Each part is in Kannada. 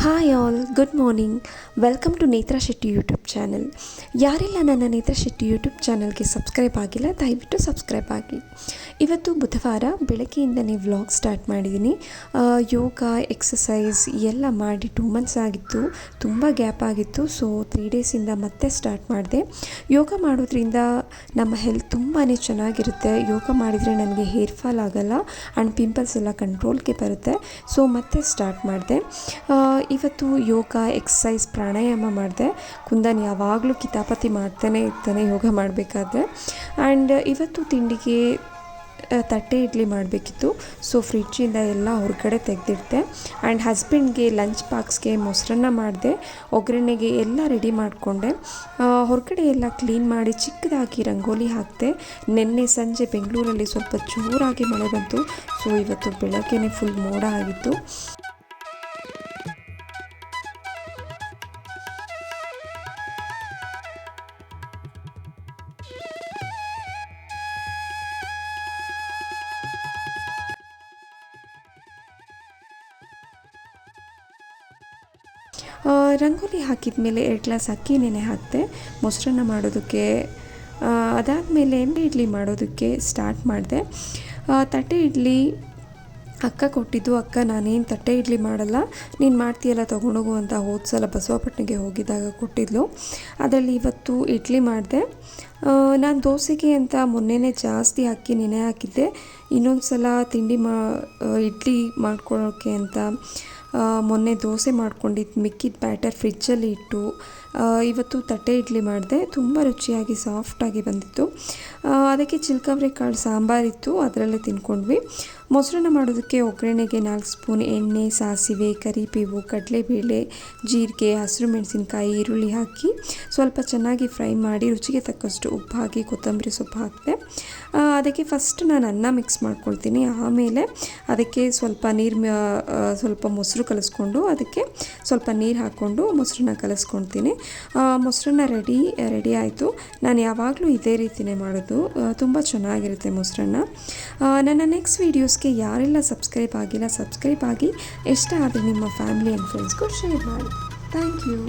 Hi all good morning welcome to Netra Shetty YouTube channel ಯಾರೆಲ್ಲ ನನ್ನ ನೇತ್ರಾ ಶೆಟ್ಟಿ ಯೂಟ್ಯೂಬ್ ಚಾನಲ್ಗೆ ಸಬ್ಸ್ಕ್ರೈಬ್ ಆಗಿಲ್ಲ, ದಯವಿಟ್ಟು ಸಬ್ಸ್ಕ್ರೈಬ್ ಆಗಿ ಇವತ್ತು ಬುಧವಾರ ಬೆಳಗ್ಗೆಯಿಂದನೇ ವ್ಲಾಗ್ ಸ್ಟಾರ್ಟ್ ಮಾಡಿದ್ದೀನಿ ಯೋಗ ಎಕ್ಸಸೈಸ್ ಎಲ್ಲ ಮಾಡಿ ಟೂ ಮಂತ್ಸ್ ಆಗಿತ್ತು. ತುಂಬ ಗ್ಯಾಪ್ ಆಗಿತ್ತು. ಸೊ ತ್ರೀ ಡೇಸಿಂದ ಮತ್ತೆ ಸ್ಟಾರ್ಟ್ ಮಾಡಿದೆ. ಯೋಗ ಮಾಡೋದ್ರಿಂದ ನಮ್ಮ ಹೆಲ್ತ್ ತುಂಬಾ ಚೆನ್ನಾಗಿರುತ್ತೆ. ಯೋಗ ಮಾಡಿದರೆ ನನಗೆ ಹೇರ್ ಫಾಲ್ ಆಗೋಲ್ಲ ಆ್ಯಂಡ್ ಪಿಂಪಲ್ಸ್ ಎಲ್ಲ ಕಂಟ್ರೋಲ್ಗೆ ಬರುತ್ತೆ. ಸೊ ಮತ್ತೆ ಸ್ಟಾರ್ಟ್ ಮಾಡಿದೆ. ಇವತ್ತು ಯೋಗ ಎಕ್ಸಸೈಸ್ ಪ್ರಾಣಾಯಾಮ ಮಾಡಿದೆ. ಕುಂದನ್ ಯಾವಾಗಲೂ ಕಿತಾಪತಿ ಮಾಡ್ತಾನೆ ಇರ್ತಾನೆ ಯೋಗ ಮಾಡಬೇಕಾದ್ರೆ. ಆ್ಯಂಡ್ ಇವತ್ತು ತಿಂಡಿಗೆ ತಟ್ಟೆ ಇಡ್ಲಿ ಮಾಡಬೇಕಿತ್ತು. ಸೊ ಫ್ರಿಡ್ಜಿಂದ ಎಲ್ಲ ಹೊರಗಡೆ ತೆಗೆದಿಡ್ದೆ ಆ್ಯಂಡ್ ಹಸ್ಬೆಂಡ್ಗೆ ಲಂಚ್ ಬಾಕ್ಸ್ಗೆ ಮೊಸರನ್ನ ಮಾಡಿದೆ. ಒಗ್ಗರಣೆಗೆ ಎಲ್ಲ ರೆಡಿ ಮಾಡಿಕೊಂಡೆ. ಹೊರಗಡೆ ಎಲ್ಲ ಕ್ಲೀನ್ ಮಾಡಿ ಚಿಕ್ಕದಾಗಿ ರಂಗೋಲಿ ಹಾಕಿದೆ. ನಿನ್ನೆ ಸಂಜೆ ಬೆಂಗಳೂರಲ್ಲಿ ಸ್ವಲ್ಪ ಜೋರಾಗಿ ಮಳೆ ಬಂತು. ಸೊ ಇವತ್ತು ಬೆಳಗ್ಗೆನೇ ಫುಲ್ ಮೋಡ ಆಗಿತ್ತು. ರಂಗೋಲಿ ಹಾಕಿದ ಮೇಲೆ ಎರಡು ಗ್ಲಾಸ್ ಅಕ್ಕಿ ನೆನೆ ಹಾಕಿದೆ ಮೊಸರನ್ನ ಮಾಡೋದಕ್ಕೆ ಅದಾದಮೇಲೆ ಇಡ್ಲಿ ಮಾಡೋದಕ್ಕೆ ಸ್ಟಾರ್ಟ್ ಮಾಡಿದೆ. ತಟ್ಟೆ ಇಡ್ಲಿ, ಅಕ್ಕ ಕೊಟ್ಟಿದ್ದು ಅಕ್ಕ, ನಾನೇನು ತಟ್ಟೆ ಇಡ್ಲಿ ಮಾಡಲ್ಲ, ನೀನು ಮಾಡ್ತೀಯಲ್ಲ ತೊಗೊಂಡೋಗು ಅಂತ ಹೋದ ಸಲ ಬಸವಪಟ್ಟಣಕ್ಕೆ ಹೋಗಿದ್ದಾಗ ಕೊಟ್ಟಿದ್ಲು. ಅದರಲ್ಲಿ ಇವತ್ತು ಇಡ್ಲಿ ಮಾಡಿದೆ. ನಾನು ದೋಸೆಗೆ ಅಂತ ಮೊನ್ನೆನೇ ಜಾಸ್ತಿ ಅಕ್ಕಿ ನೆನೆ ಹಾಕಿದ್ದೆ. ಇನ್ನೊಂದು ಸಲ ತಿಂಡಿ ಮಾ ಇಡ್ಲಿ ಮಾಡ್ಕೊಳ್ಳೋಕ್ಕೆ ಅಂತ ಮೊನ್ನೆ ದೋಸೆ ಮಾಡ್ಕೊಂಡಿದ್ದು ಮಿಕ್ಕಿದ ಬ್ಯಾಟರ್ ಫ್ರಿಜ್ಜಲ್ಲಿ ಇಟ್ಟು ಇವತ್ತು ತಟ್ಟೆ ಇಡ್ಲಿ ಮಾಡಿದೆ. ತುಂಬ ರುಚಿಯಾಗಿ ಸಾಫ್ಟಾಗಿ ಬಂದಿತ್ತು. ಅದಕ್ಕೆ ಚಿಲ್ಕವ್ರೆ ಕಾಳು ಸಾಂಬಾರಿತ್ತು ಅದರಲ್ಲೇ ತಿನ್ಕೊಂಡ್ವಿ. ಮೊಸರನ್ನ ಮಾಡೋದಕ್ಕೆ ಒಗ್ಗರಣೆಗೆ ನಾಲ್ಕು ಸ್ಪೂನ್ ಎಣ್ಣೆ, ಸಾಸಿವೆ, ಕರಿಬೇವು, ಕಡಲೆಬೇಳೆ, ಜೀರಿಗೆ, ಹಸಿರು ಮೆಣಸಿನ್ಕಾಯಿ, ಈರುಳ್ಳಿ ಹಾಕಿ ಸ್ವಲ್ಪ ಚೆನ್ನಾಗಿ ಫ್ರೈ ಮಾಡಿ ರುಚಿಗೆ ತಕ್ಕಷ್ಟು ಉಪ್ಪು ಹಾಕಿ ಕೊತ್ತಂಬರಿ ಸೊಪ್ಪು ಹಾಕಿದೆ. ಅದಕ್ಕೆ ಫಸ್ಟ್ ನಾನು ಅನ್ನ ಮಿಕ್ಸ್ ಮಾಡ್ಕೊಳ್ತೀನಿ. ಆಮೇಲೆ ಅದಕ್ಕೆ ಸ್ವಲ್ಪ ನೀರು ಸ್ವಲ್ಪ ಮೊಸರು ಕಲಿಸ್ಕೊಂಡು ಅದಕ್ಕೆ ಸ್ವಲ್ಪ ನೀರು ಹಾಕ್ಕೊಂಡು ಮೊಸರನ್ನ ಕಲಿಸ್ಕೊಳ್ತೀನಿ. ಮೊಸರನ್ನ ರೆಡಿ ರೆಡಿ ಆಯಿತು. ನಾನು ಯಾವಾಗಲೂ ಇದೇ ರೀತಿಯೇ ಮಾಡೋದು. ತುಂಬ ಚೆನ್ನಾಗಿರುತ್ತೆ ಮೊಸರನ್ನ. ನನ್ನ ನೆಕ್ಸ್ಟ್ ವೀಡಿಯೋಸ್ಗೆ ಯಾರೆಲ್ಲ ಸಬ್ಸ್ಕ್ರೈಬ್ ಆಗಿಲ್ಲ ಸಬ್ಸ್ಕ್ರೈಬ್ ಆಗಿ ಇಷ್ಟ ಆದರೆ ನಿಮ್ಮ ಫ್ಯಾಮಿಲಿ ಆ್ಯಂಡ್ ಫ್ರೆಂಡ್ಸ್ಗೂ ಶೇರ್ ಮಾಡಿ. Thank you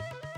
何?